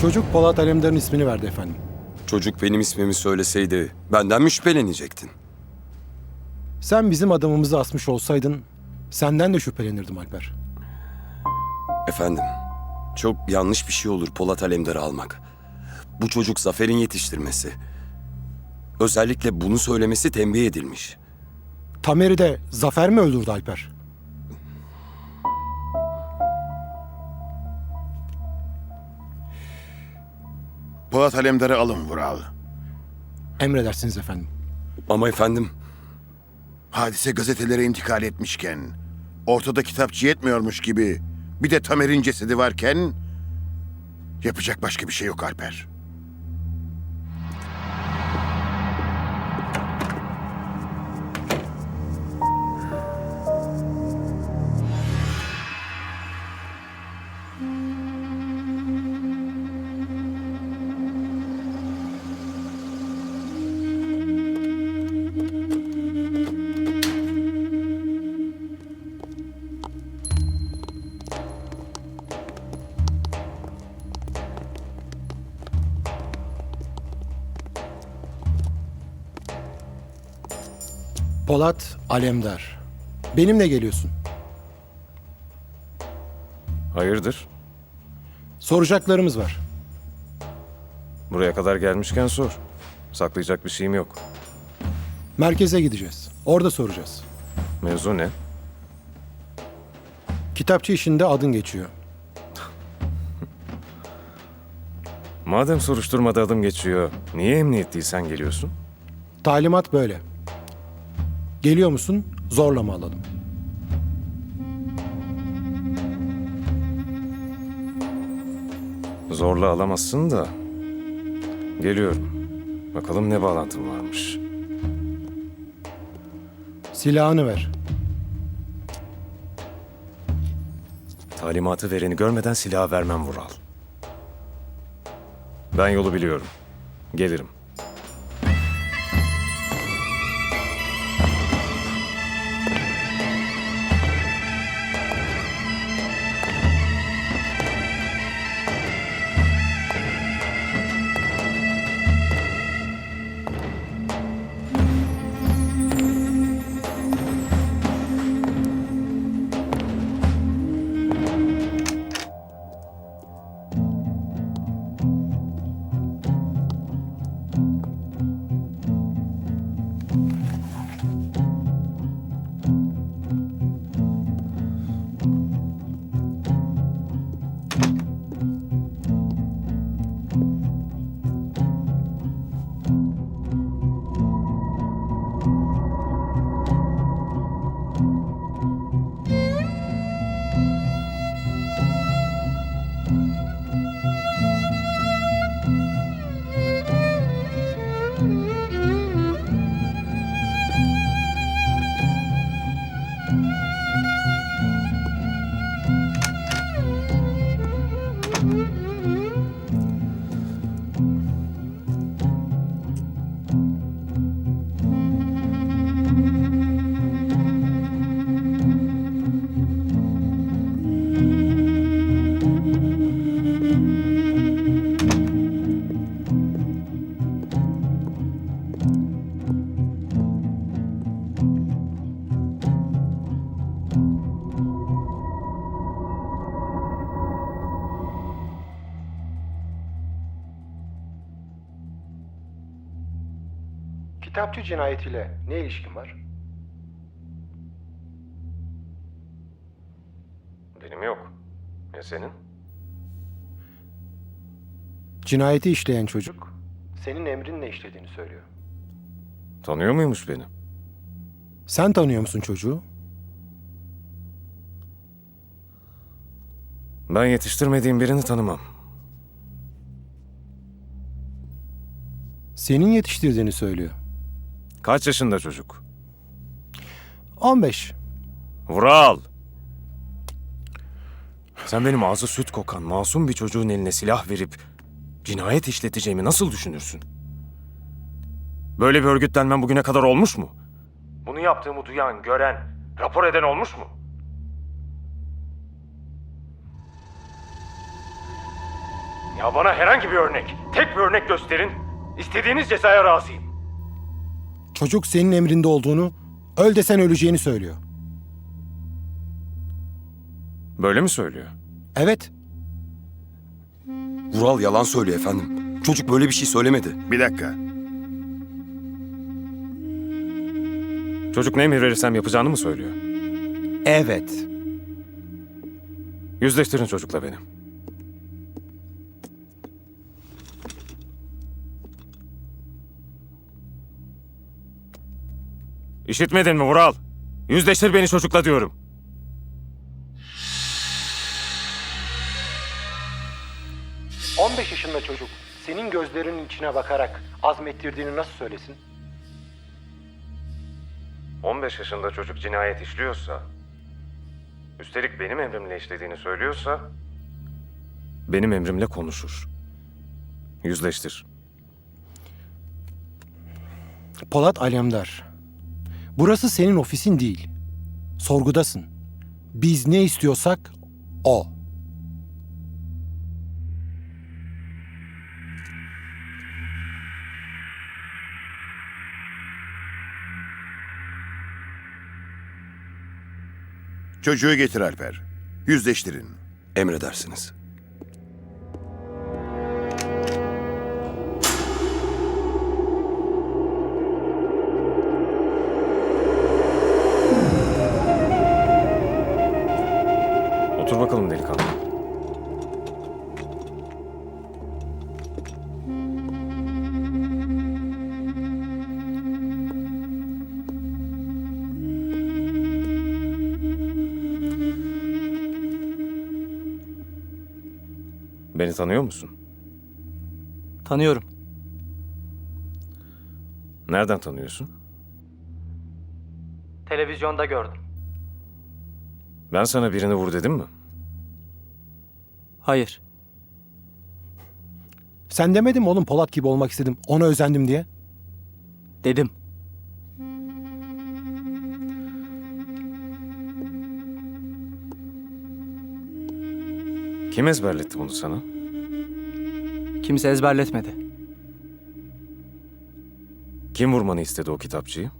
Çocuk Polat Alemdar'ın ismini verdi efendim. Çocuk benim ismimi söyleseydi benden mi şüphelenecektin? Sen bizim adamımızı asmış olsaydın senden de şüphelenirdim Alper. Efendim, çok yanlış bir şey olur Polat Alemdar'ı almak. Bu çocuk Zafer'in yetiştirmesi. Özellikle bunu söylemesi tembih edilmiş. Tamer'i de Zafer mi öldürdü Alper? Polat Alemdar'ı alın Vural. Emredersiniz efendim. Ama efendim, Hadise gazetelere intikal etmişken, ortada kitapçı yetmiyormuş gibi bir de Tamer'in cesedi varken yapacak başka bir şey yok Alper. Polat Alemdar. Benimle geliyorsun. Hayırdır? Soracaklarımız var. Buraya kadar gelmişken sor. Saklayacak bir şeyim yok. Merkeze gideceğiz. Orada soracağız. Mevzu ne? Kitapçı işinde adın geçiyor. Madem soruşturmada adım geçiyor, niye emniyet değilsen geliyorsun? Talimat böyle. Geliyor musun? Zorla mı alalım? Zorla alamazsın da. Geliyorum. Bakalım ne bağlantın varmış. Silahını ver. Talimatı vereni görmeden silah vermem Vural. Ben yolu biliyorum. Gelirim. Kitapçı cinayetiyle ne ilişkin var? Benim yok. Ya senin? Cinayeti işleyen çocuk senin emrinle işlediğini söylüyor. Tanıyor muymuş beni? Sen tanıyor musun çocuğu? Ben yetiştirmediğim birini tanımam. Senin yetiştirdiğini söylüyor. Kaç yaşında çocuk? 15. Vural! Sen benim ağzı süt kokan masum bir çocuğun eline silah verip cinayet işleteceğimi nasıl düşünürsün? Böyle bir örgütlenmem bugüne kadar olmuş mu? Bunu yaptığımı duyan, gören, rapor eden olmuş mu? Ya bana herhangi bir örnek, tek bir örnek gösterin. İstediğiniz cezaya razıyım. Çocuk senin emrinde olduğunu, öl desen öleceğini söylüyor. Böyle mi söylüyor? Evet, Vural yalan söylüyor efendim. Çocuk böyle bir şey söylemedi. Bir dakika. Çocuk ne emir verirsem yapacağını mı söylüyor? evet. Yüzleştirin çocukla beni. İşitmedin mi Vural? Yüzleştir beni çocukla diyorum. — 15 yaşında çocuk senin gözlerinin içine bakarak azmettirdiğini nasıl söylesin? 15 yaşında çocuk cinayet işliyorsa, üstelik benim emrimle işlediğini söylüyorsa, benim emrimle konuşur. Yüzleştir. Polat Alemdar. Burası senin ofisin değil. Sorgudasın. Biz ne istiyorsak o. Çocuğu getir Alper. Yüzleştirin. Emredersiniz. Beni tanıyor musun? Tanıyorum. Nereden tanıyorsun? Televizyonda gördüm. Ben sana birini vur dedim mi? Hayır. Sen demedin mi oğlum Polat gibi olmak istedim, ona özendim diye? Dedim. Kim ezberletti bunu sana? Kimse ezberletmedi. Kim vurmanı istedi o kitapçıyı?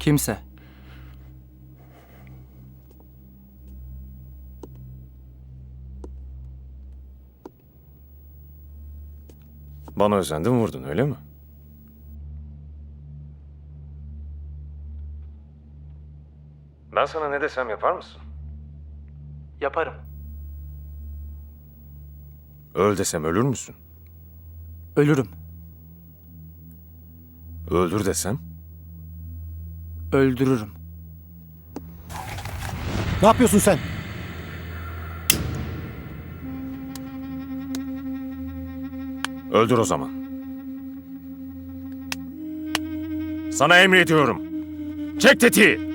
Kimse. Bana özendin vurdun öyle mi? Ben sana ne desem yapar mısın? Yaparım. Öl desem ölür müsün? Ölürüm. Öldür desem? Öldürürüm. Ne yapıyorsun sen? Öldür o zaman. Sana emrediyorum. Çek tetiği.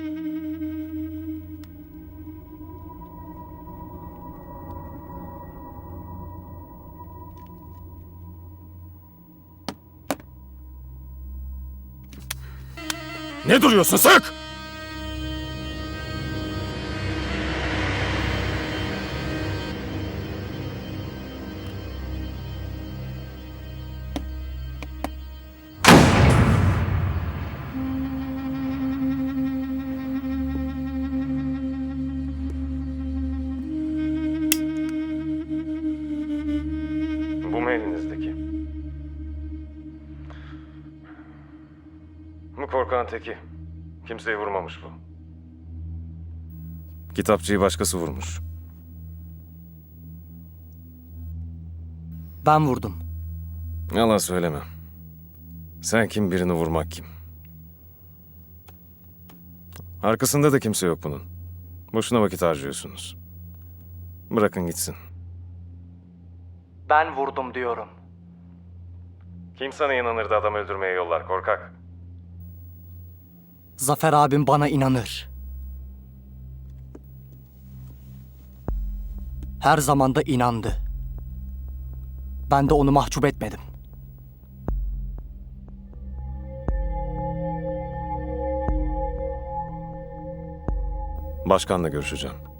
Ne duruyorsun sık? Bu korkan teki. Kimseyi vurmamış bu. Kitapçıyı başkası vurmuş. Ben vurdum. Yalan söyleme. Sen kim birini vurmak kim? Arkasında da kimse yok bunun. Boşuna vakit harcıyorsunuz. Bırakın gitsin. Ben vurdum diyorum. Kim sana inanırdı adam öldürmeye yollar korkak? Zafer abim bana inanır. Her zaman da inandı. Ben de onu mahcup etmedim. Başkanla görüşeceğim.